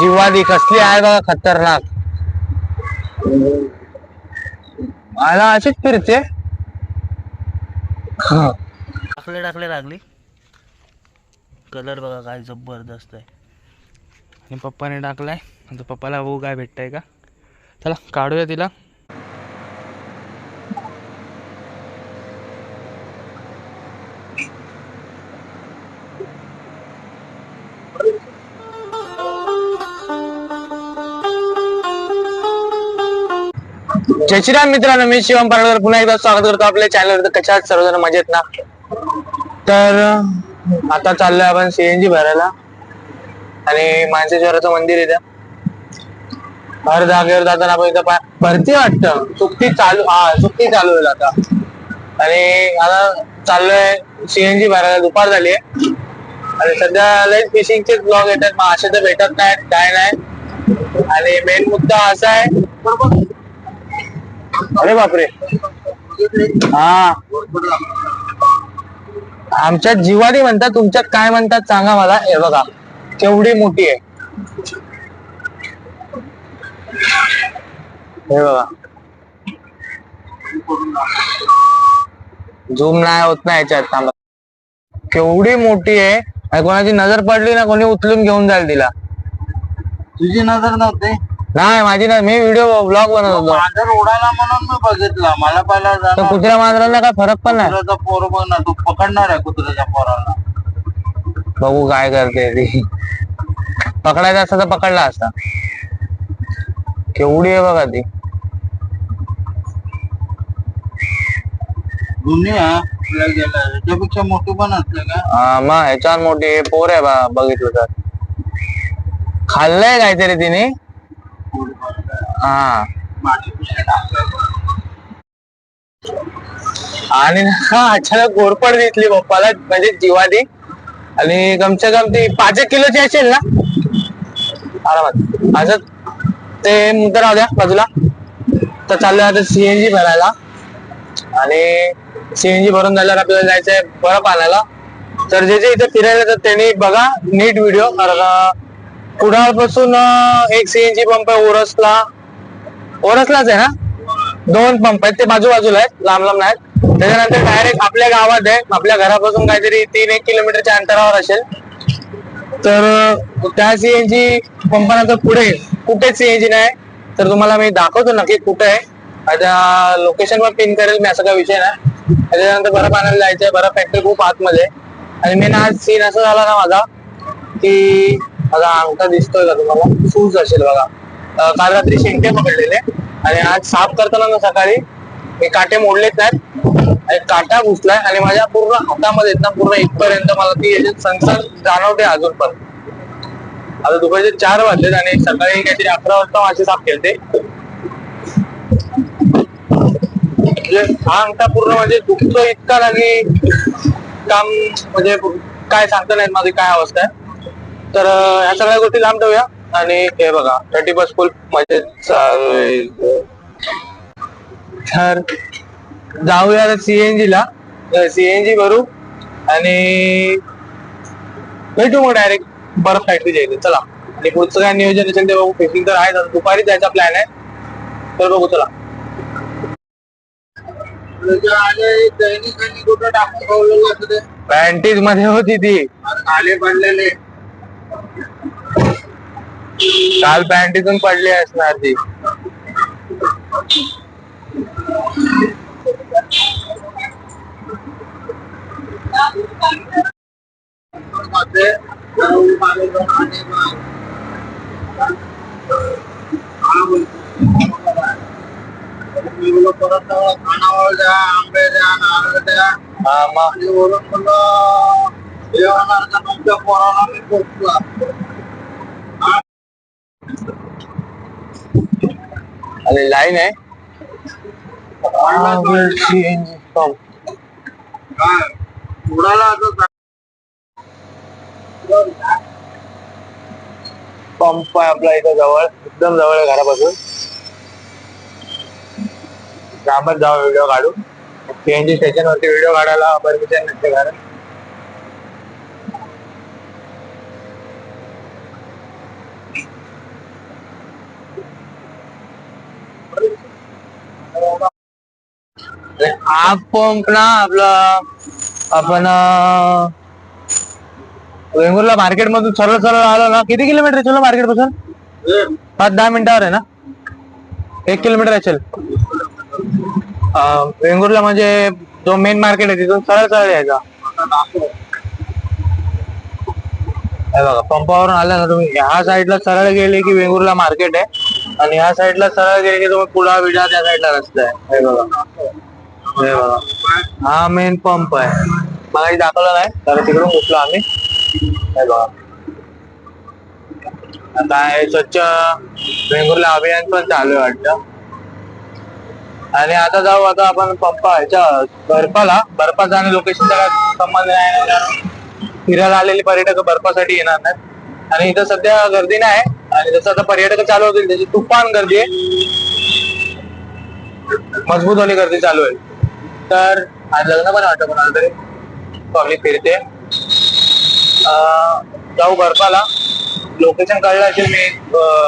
जीवादी कसली आहे बघा खतरनाक. मला अशीच फिरते. हा. टाकले टाकले लागली. कलर बघा काय जबरदस्त आहे. आणि पप्पाने टाकलाय. पप्पाला बघू काय भेटतंय का? चला काढूया तिला. जय श्रीराम मित्रांनो मी शिवम पारडकर पुन्हा एकदा स्वागत करतो आपल्या चॅनलवर तर कशा सर्वजण मजेत ना? तर आता चाललोय आपण सीएनजी भरायला. आणि मानसेश्वराचं मंदिर इथं. भर जागेवर जाताना आपण इथं भरती वाटत. चुकती चालू हा चुकती चालू होईल आता. आणि आता चाललोय सीएनजी भरायला. दुपार झाली आहे. आणि सध्या लय फिशिंगचे ब्लॉग येतात. असे तर भेटत नाहीत काय नाही. आणि मेन मुद्दा असा आहे अरे बापरे. हा. आमच्या जिवारी म्हणतात तुमच्यात काय म्हणतात सांगा मला. हे बघा केवढी मोठी आहे. हे बघा. झूम नाही होत नाही याच्यात थांबा. केवढी मोठी आहे. आणि कोणाची नजर पडली ना कोणी उचलून घेऊन जाईल तिला. तुझी नजर नव्हती. नाही माझी ना मी व्हिडिओ ब्लॉग बनवत. होतो मांजर उडाला म्हणून मी बघितला. मला पहिला तर जाणार कुत्र्या मांजरांना काय फरक पण नाही. कुत्र्याचा पोर बघ ना तू पकडणार आहे कुत्र्याच्या पोराला. बघू काय करते ती. पकडायचा असता तर पकडला असता. केवढी आहे बघा ती. दुनिया तुला गेला याच्यापेक्षा मोठी पण असते का? हा मग ह्याच्यावर मोठी पोर आहे बा बघितलं तर. खाल्लंय काहीतरी तिने. हा. आणि हा अचानक गोरपड दिसली पप्पाला म्हणजे जीवादी. आणि कमसे कम ती पाच एक किलोची असेल ना? आरामात. असं ते मुद्दा राहू द्या बाजूला. तर चाललोय आता सीएनजी भरायला. आणि सीएनजी भरून झाल्यावर आपल्याला जायचंय बरं पाण्याला तर जे जे इथे फिरायला तर त्यांनी बघा नीट व्हिडिओ. कारण कुडाळपासून पासून एक सीएनजी पंप आहे ओरसला. ओरसलाच आहे ना दोन पंप आहेत ते बाजूबाजूला आहेत लांब लांब नाहीत त्याच्यानंतर डायरेक्ट आपल्या गावात आहे आपल्या घरापासून काहीतरी तीन एक किलोमीटरच्या अंतरावर असेल. तर त्या सीएनजी पंपानंतर पुढे कुठे सीएनजी नाही तर तुम्हाला मी दाखवतो नक्की कुठे आहे. आता लोकेशन वर पिन करेल मी असा काही विषय नाही. त्याच्यानंतर बरं पाण्याला जायचंय बरं फॅक्टरी खूप आतमध्ये आणि मेन आज सीन असा झाला ना माझा की माझा अंगठा दिसतोय का तुम्हाला? सूज असेल बघा. काल रात्री शेंगटे पकडलेले. आणि आज साफ करताना ना सकाळी मी काटे मोडलेच नाहीत. आणि काटा घुसलाय आणि माझ्या पूर्ण हातामध्ये ना पूर्ण इथपर्यंत मला ती संसार जाणवते अजून पण. आता दुपारचे चार वाजलेत आणि सकाळी काहीतरी अकरा वाजता माझे साफ केलते. म्हणजे हा अंगठा पूर्ण म्हणजे दुखतो इतका ना की काम म्हणजे काय सांगता नाही माझी काय अवस्था आहे. तर ह्या सगळ्या गोष्टी लांब ठेवूया आणि हे बघा थर्टी बस फुल आहे. तर जाऊया सीएनजी ला. सीएनजी भरू आणि भेटू मग डायरेक्ट बर्फ फॅक्टरी जायचं चला. आणि पुढचं काय नियोजन असेल ते बघू. फिशिंग तर आहे दुपारी जायचा प्लॅन आहे. तर बघू चला. आले? पॅन्टीजमध्ये होती ती. आणि खाली पडलेले. काल पॅन्टीतून पडली असणार ती. परत खानावळ द्या आंबे द्या नारळ द्या आणि वरून म्हणलं हे होणार का तुमच्या पोराला मी पोचला आणि लाईन आहे. पंप आहे आपला इथं जवळ एकदम जवळ आहे घरापासून. आपण जाऊ व्हिडिओ काढू. सीएनजी स्टेशन वरती व्हिडिओ काढायला परमिशन नसते कारण हाफ पंप ना आपला आपण वेंगुर्ला मार्केट मधून सरळ सरळ आलो ना किती किलोमीटर आहे तुला मार्केटपासून? पाच दहा मिनिटावर आहे ना? एक किलोमीटर असेल अं, वेंगुर्ला म्हणजे जो मेन मार्केट आहे तिथून सरळ सरळ यायचा. हे बघा पंपावरून आला ना तुम्ही ह्या साईडला सरळ गेले की वेंगुर्ला मार्केट आहे. आणि ह्या साईडला सरळ गेले की तुम्ही पुढा बिडा त्या साईडला रस्ता आहे. हे बघा. हे बघा. हा मेन पंप आहे. मला दाखवलं नाही तर तिकडून उठलो आम्ही. हे बघा. आता हे स्वच्छ वेंगुर्ला अभियान पण चालू आहे वाटतं. आणि आता जाऊ आता आपण पंप ह्याच्या बर्फाला बर्फाचा आणि लोकेशनचा काय संबंध नाही कारण फिरायला आलेले पर्यटक बर्फासाठी येणार नाहीत. आणि इथं सध्या गर्दी नाही. आणि जसं आता पर्यटक चालू होतील त्याची तुफान गर्दी आहे. मजबूत वाली गर्दी चालू आहे. तर आज लग्न पण वाटतं कोणाला तरी. पब्लिक फिरते. जाऊ बर्फाला लोकेशन कळलं असेल मी.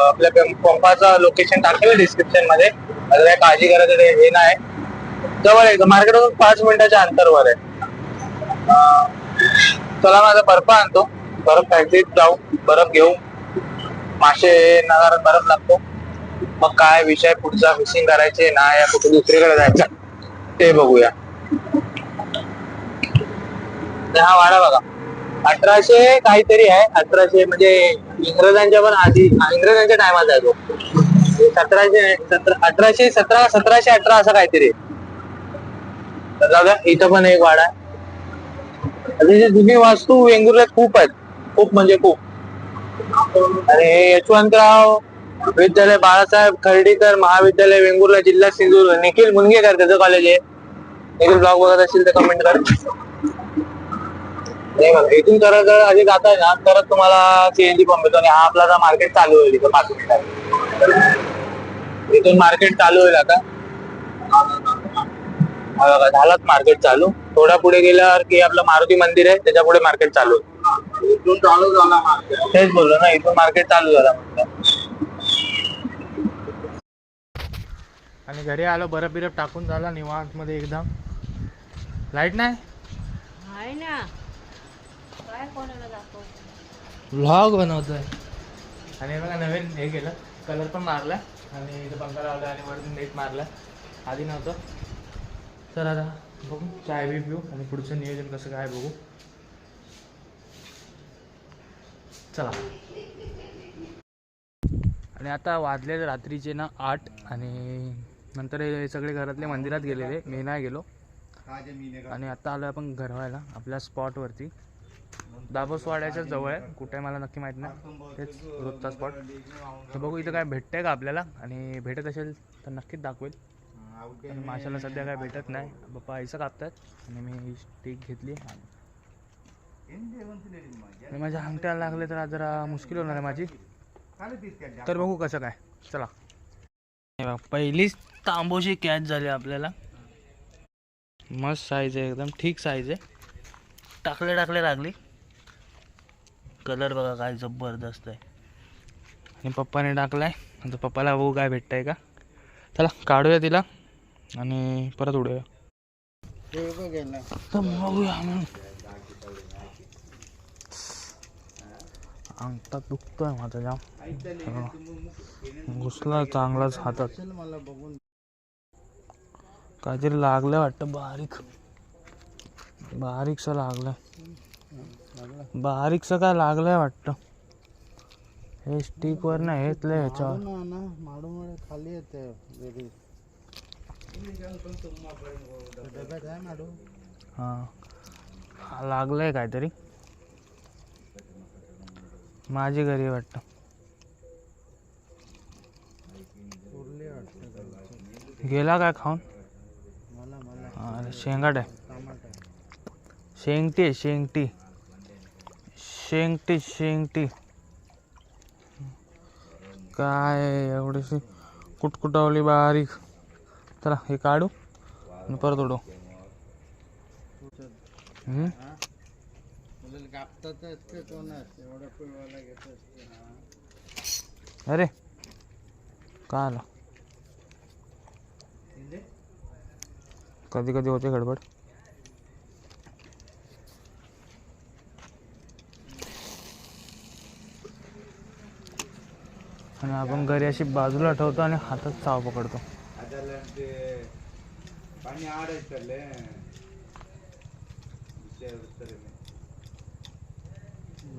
आपल्या पंपाचं लोकेशन टाकेल डिस्क्रिप्शनमध्ये. आता काय काळजी करायचं ते हे नाही. जवळ आहे. मार्केटमधून पाच मिनिटाच्या अंतरवर आहे. चला माझा बर्फ आणतो. बर्फ फॅक्टरीत जाऊ. बर्फ घेऊ. मासे नगारात बर्फ लागतो. मग काय विषय? पुढचा फिशिंग करायचे? ना या कुठे दुसरीकडे जायचं? ते बघूया. हा वाडा बघा. अठराशे काहीतरी आहे. अठराशे म्हणजे इंग्रजांच्या पण आधी इंग्रजांच्या टायमात आहे तो सतराशे सतरा अठराशे सतरा सतराशे अठरा असं काहीतरी आहे. इथं पण एक वाडा आहे. अतिशय जुनी वास्तू वेंगुर्ल्यात खूप आहेत. खूप म्हणजे खूप. आणि यशवंतराव विद्यालय बाळासाहेब खर्डीकर महाविद्यालय वेंगुर्ला जिल्हा सिंधुदुर्ग निखिल मुनगेकर त्याचं कॉलेज आहे. निखिल ब्लॉग बघत असेल तर कमेंट कर. इथून करत जर आधी जाताय ना तरच तुम्हाला सीएनजी पंप येतो आणि हा आपला आता मार्केट चालू होईल इथं मिनिटात इथून मार्केट चालू होईल आता. बघा झालाच मार्केट चालू. थोडा पुढे गेल्यावर की आपलं मारुती मंदिर आहे त्याच्या पुढे मार्केट चालू होईल. इथून चालू झाला मार्केट तेच बोललो ना इथून मार्केट चालू झाला. आणि घरी आलो बरफ बिरफ टाकून झाला निवांत मध्ये एकदम. लाइट नाही? आहे ना. काय कोणाला दाखव? व्लॉग बनवतोय. आणि हे बघा नवीन हे केलं. कलर पण मारला. आणि इथं पंखा लावला आणि वरती नेट मारला. आधी नव्हतं. तर आता बघू. चाय बी पिऊ आणि पुढचं नियोजन कसं काय बघू. चला. आणि आता वाजले रात्रीचे ना आठ आणि नंतर हे सगळे घरातले मंदिरात गेलेले मी नाही गेलो. आणि आता आलो आपण घरवायला आपल्या स्पॉटवरती दाबोसवाड्याच्या जवळ आहे कुठे आहे मला नक्की माहीत नाही. तेच रोजचा स्पॉट तर बघू इथं काय भेटतंय का आपल्याला? आणि भेटत असेल तर नक्कीच दाखवेल. माशाला सध्या काय भेटत नाही. बाप्पा ऐसं कापतात आणि मी ही स्टिक घेतली. आणि माझ्या अंगठ्याला लागले तर आज जरा मुश्किल होणार आहे माझी. तर बघू कसं काय. चला. पहिलीच तांबोशी कॅच झाली आपल्याला. मस्त साईज आहे एकदम ठीक साईज आहे. टाकले टाकले लागली. कलर बघा काय जबरदस्त आहे. आणि पप्पाने टाकलाय. आता पप्पाला बघू काय भेटतंय का. चला काढूया तिला. आणि परत उडूया. बघूया अंगठा दुखतोय माझा जाम. घुसला चांगलाच हातात. काहीतरी लागलं वाटतं बारीक. बारीकसं लागलंय. बारीकसं काय लागलंय वाटतं. हे स्टिकवर नाही हेतलं ह्याच्यावर. खाली येते हा लागलंय काहीतरी. माझी घरी आहे वाटतं. गेला काय खाऊन? अरे शेंगाट आहे. शेंगटी आहे शेंगटी. शेंगटी शेंगटी. काय एवढीशी कुटकुटावली बारीक. चला हे काढू आणि परत उडू हम्म? कापतात असते कोणाच एवढा पिळवायला घेत असते अरे काय आलं? कधी कधी होते गडबड. आणि आपण घरी अशी बाजूला ठेवतो आणि हातात चाव पकडतो.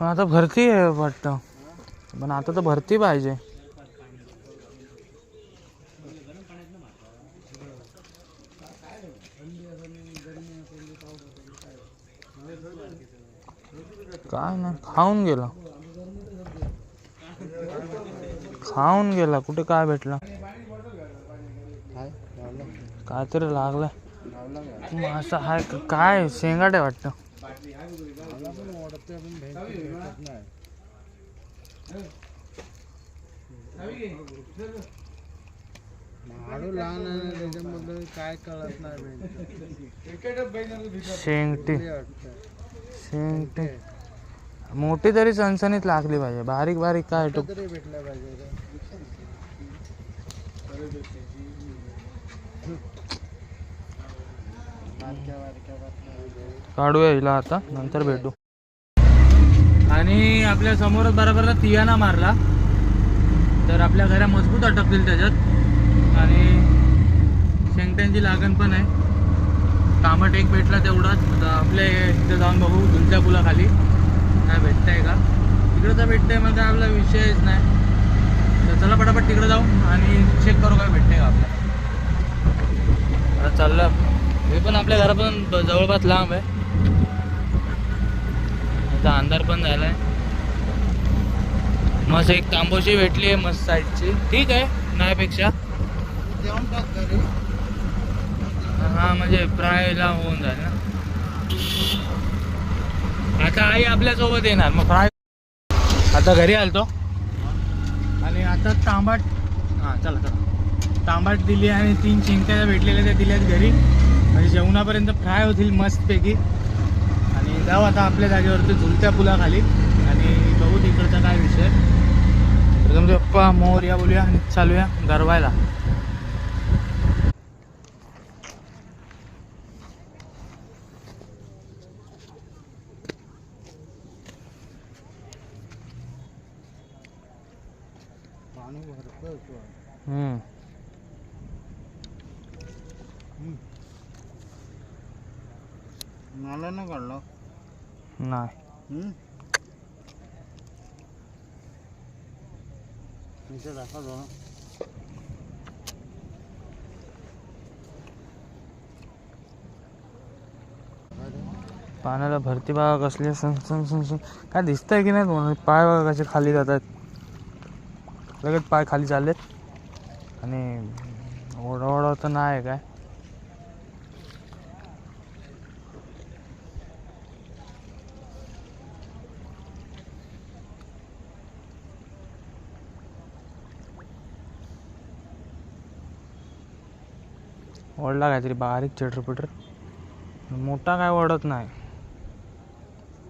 पण आता भरती आहे वाटतं. पण आता तर भरती पाहिजे. काय नाही खाऊन गेला. खाऊन गेला. कुठे काय भेटला? काहीतरी लागलं असं हाय काय? शेंगाट आहे वाटतं. माडू लहान आहे त्याच्याबद्दल काय कळत नाही शेंगटी शेंगटी मोठी तरी सणसणीत लागली पाहिजे. बारीक बारीक काय टुक तरी भेटलं पाहिजे रे. बारक्या बारक्या बारक्या काढूया हिला आता. नंतर भेटू. आणि आपल्या समोरच बरोबर तियाना मारला. तर आपल्या घरा मजबूत अटकतील त्याच्यात. आणि शेंगट्यांची लागण पण आहे. तांबट एक भेटला तेवढाच. आपल्या इथं जाऊन बघू दुलत्या पुलाखाली. काय आहे का? तिकडं तर भेटतंय मग काय आपला विषयच नाही. तर चला पटापट तिकडे जाऊ आणि चेक करू काय भेटतंय का आपल्याला. चाललं. हे पण आपल्या घरापासून जवळपास लांब आहे. आता अंधार पण झालाय. मस्त एक तांबोशी भेटली आहे मस्त साईडची ठीक आहे नाहीपेक्षा देऊन टाक घरी हा म्हणजे फ्रायला होऊन जाईल ना. आता आई आपल्यासोबत येणार मग फ्राय आता घरी आलतो. आणि आता तांबाट हां चला चला. तांबाट दिली आणि तीन चिंक्या भेटलेल्या त्या दिल्यात घरी. म्हणजे जेवणापर्यंत फ्राय होतील मस्तपैकी. आणि जाऊ आता आपल्या जागेवरती झुलत्या पुलाखाली. आणि बघू तिकडचा काय विषय. तुमचे पप्पा मोर या बोलूया आणि चालूया गरवायला हम्म. मला ना काढलं. नाही. हम्म? इथे दाखवतो ना. पाण्याला भरती बघा कसली सन सन सन काय दिसतंय की नाही तुम्हाला? पाय बघा कसे खाली जात आहेत लगेच पाय खाली चाललेत. आणि ओढा तर नाही काय? ओढला काहीतरी बारीक चिटर मोठा काय ओढत नाही.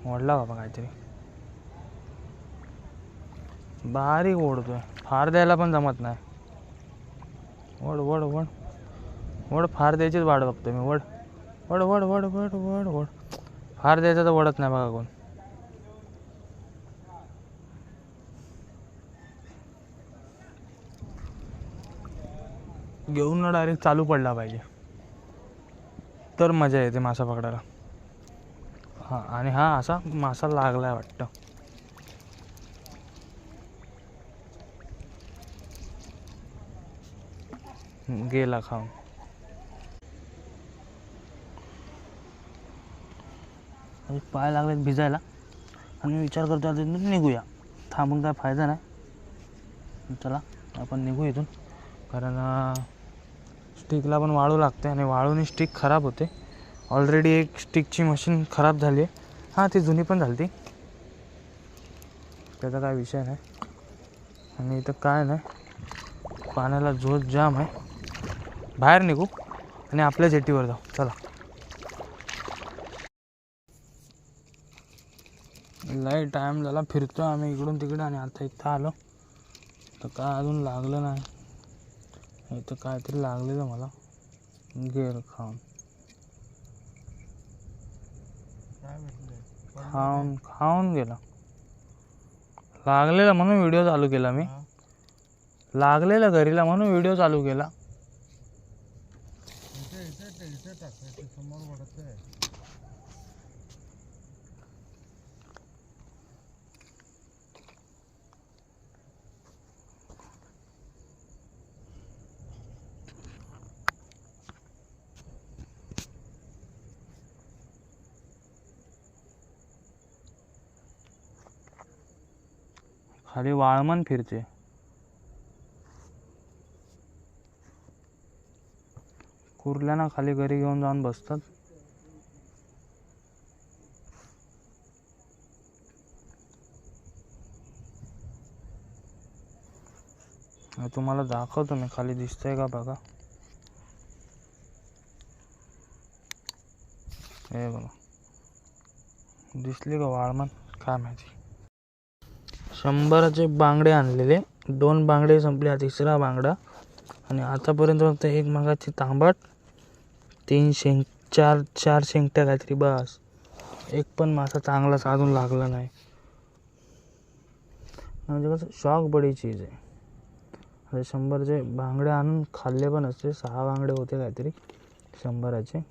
ओढला बाबा काहीतरी. बारीक ओढतोय. फार द्यायला पण जमत नाही. वड वड वड. वड फार द्यायचीच वाट बघतो मी. वड. वड वड वड वड वड वड. फार द्यायचं तर वडत नाही बघा कोण. घेऊन ना डायरेक्ट चालू पडला पाहिजे. तर मजा येते मासा पकडायला. हां आणि हा असा मासा लागलाय वाटतं. गेला खाऊन. पाय लागलेत भिजायला. आणि मी विचार करतो आता इथून निघूया. थांबून काय फायदा नाही. चला आपण निघू इथून. कारण स्टिकला पण वाळू लागते आणि वाळूने स्टिक खराब होते. ऑलरेडी एक स्टिकची मशीन खराब झाली आहे. हां ती जुनी पण झाली ती त्याचा काय विषय नाही. आणि इथं काय नाही. पाण्याला झोत जाम आहे. बाहेर निघू आणि आपल्या जेटीवर जाऊ. चला. लय टाईम झाला फिरतो आम्ही इकडून तिकडे आणि आता इथं आलो. तर काय अजून लागलं नाही. इथं काहीतरी लागलेलं मला. गेर खाऊन. खाऊन खाऊन गेला. लागलेला म्हणून व्हिडिओ चालू केला मी. लागलेला घरीला म्हणून व्हिडिओ चालू केला. खाली वाळमन फिरते कुर्ल्यांना खाली घरी घेऊन जाऊन बसतात. तुम्हाला दाखवतो मी खाली दिसतंय का बघा. हे बघा. दिसली का वाळमन? काय माहिती. शंभराचे बांगडे आणलेले. दोन बांगडे संपले हा तिसरा बांगडा. आणि आतापर्यंत फक्त एक मागाची तांबट तीन शेंग चार चार शेंगट्या काहीतरी बस. एक पण मासा चांगलाच अजून लागला नाही. म्हणजे कसं शॉक बडी चीज आहे. शंभरचे बांगडे आणून खाल्ले पण असते सहा बांगडे होते काहीतरी शंभराचे.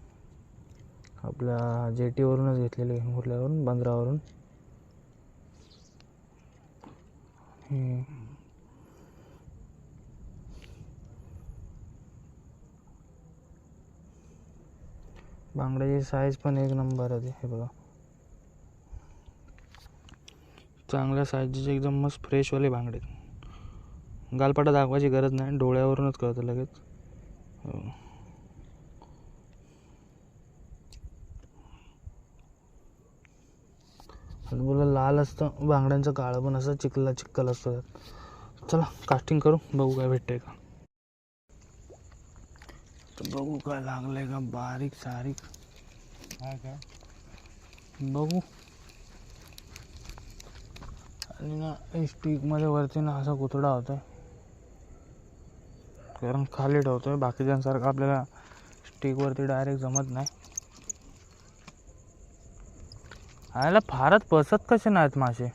आपल्या जेटीवरूनच घेतलेले कुठल्यावरून? बंदरावरून हे बांगड्याची साईज पण एक नंबर आहे हे बघा. चांगल्या साईजचे एकदम मस्त फ्रेशवाले बांगडे. गालपाटा दाखवायची गरज नाही डोळ्यावरूनच कळतं लगेच. हो. आणि बोला लाल असतं बांगड्यांचं काळं पण असं चिखला चिखल असतो चला कास्टिंग करू बघू काय भेटतंय का. तर बघू काय लागलंय का बारीक सारीक. हा का? बघू. आणि ना स्टिकमध्ये वरती ना असा कुतडा होतोय. कारण खाली ठेवतोय बाकीच्यांसारखं आपल्याला स्टिकवरती डायरेक्ट जमत नाही. आयला फारच बसत कसे नाहीत मासे?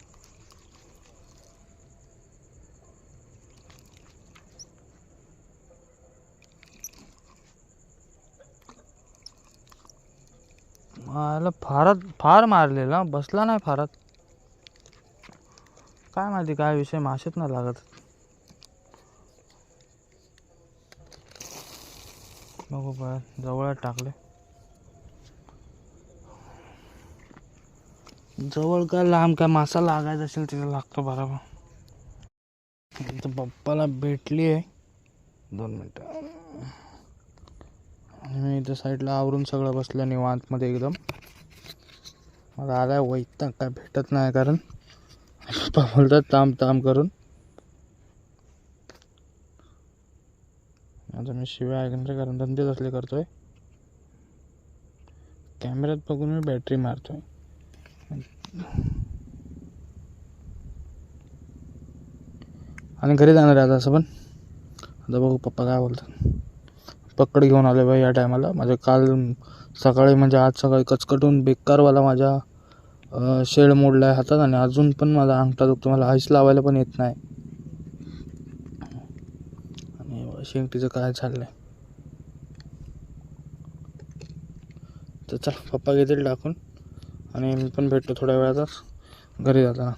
याला फारच फार मारलेला. बसला नाही फारच. काय माहिती काय विषय मासेच नाही लागत. बघू बरं जवळ टाकले. जवळ काय लांब काय मासा लागायचा असेल तिथे लागतो बरोबर. तर पप्पाला भेटली आहे दोन मिनटं. आणि मी इथं साईडला आवरून सगळं बसलं निवांतमध्ये एकदम. मला आलाय वैताग काय भेटत नाही कारण. पप्पा बोलतात ताम ताम करून. आता मी शिवाय ऐकणार कारण धंदेच असले करतोय. कॅमेऱ्यात बघून मी बॅटरी मारतोय. आणि घरी जाणार आहे आता असं पण. आता बघू पप्पा काय बोलतात. पकड घेऊन आले बाई या टायमाला. माझ्या काल सकाळी म्हणजे आज सकाळी कचकटून बेकारवाला माझ्या शेड मोडला आहे हातात आणि अजून पण माझा अंगठा दुखतो मला आईस लावायला पण येत नाही. आणि शेंगटीचं काय चाललंय. तर चल पप्पा घेतील टाकून. आणि मी पण भेटतो थोड्या वेळातच. घरी जाताना.